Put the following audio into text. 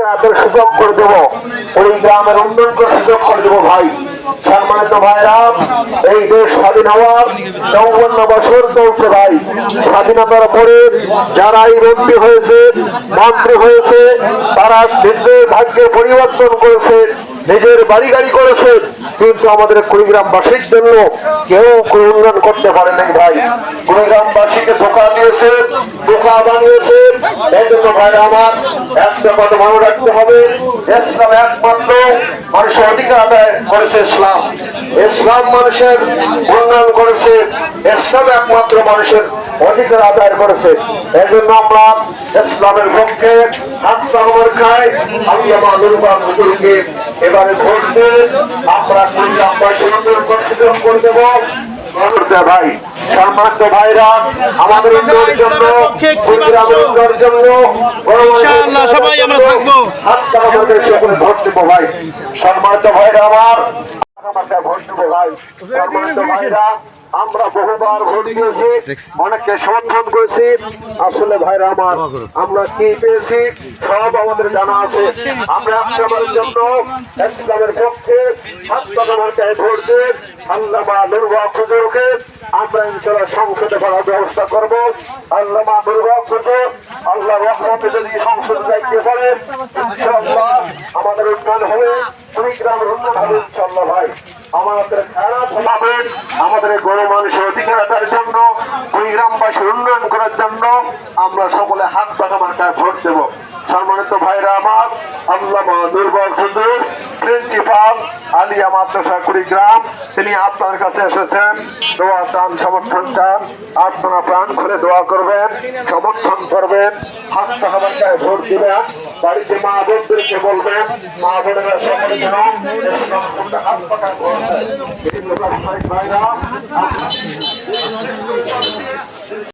ঠিকানাদের সুযোগ করে দেবো। ওই গ্রামের উন্নয়ন করে সুযোগ করে দেবো ভাই। সম্মানিত ভাইরা এই দেশ স্বাধীন হওয়ার চৌবন্ন বছর চলছে ভাই। স্বাধীনতার পরে যারা এই মন্ত্রী হয়েছে মন্ত্রী হয়েছে, তারা নিজের ভাগ্যের পরিবর্তন করেছে, নিজের বাড়ি গাড়ি করেছে, কিন্তু আমাদের কুড়িগ্রামবাসীর জন্য কেউ উন্নয়ন করতে পারে নাই ভাই। কুড়িগ্রামবাসীকে ধোকা দিয়েছে আমার একমাত্র মানুষের অধিকার আদায় করেছে ইসলাম। ইসলাম মানুষের উন্নয়ন করেছে। ইসলাম একমাত্র মানুষের অধিকার আদায় করেছে। এই জন্য আমরা ইসলামের পক্ষে আত্মাগর খাই আল্লাহ দুর্গা হুজুরকে এবারে দিয়ে আমরা কুড়িগ্রামবাসী উন্নয়ন করে করে দেবো ভাই সম্মানিত ভাইরা আমাদের জন্য কুড়িগ্রামের জন্য ইনশাআল্লাহ সবাই আমরা থাকব। ভাই সম্মানিত ভাইরা আমার আমাকে ভোট দেবো ভাই। ভাইরা আমরা বহুবার ভোট দিয়েছি। অনেককে সমর্থন করেছি। আসলে ভাইরা আমার আমরা কি পেয়েছি সব আমাদের জানা আছে। আমরা ইসলামের জন্য ইসলামের পক্ষে হাসপাতালের ভোট দিয়ে খুজুরকে আমরা ইনশাল্লাহ সংসদে করার ব্যবস্থা করব। আল্লাহ দুর্গা খুজুর আল্লাহ রহমতে যদি সংসদে পারে ইনশাল্লাহ আমাদের উন্নয়ন হবে। ভাই আমাদের খারাপ হবে আমাদের গরু মানুষের অধিকারতার জন্য উন্নয়ন করার জন্য আমরা সকলে হাত পাকা মার্কায় ভোট দেব সম্মানিত ভাইরা আমার আল্লাহ দুর্বল সুদূর প্রিন্সিপাল আলিয়া মাদ্রাসা কুড়িগ্রাম। তিনি আপনার কাছে এসেছেন। দোয়া চান, সমর্থন চান। আপনারা প্রাণ খুলে দোয়া করবেন, সমর্থন করবেন। হাত পাকা ভোট দিবেন। বাড়িতে মা বোনদেরকে বলবেন, মা বোনেরা সকলে ভাইরা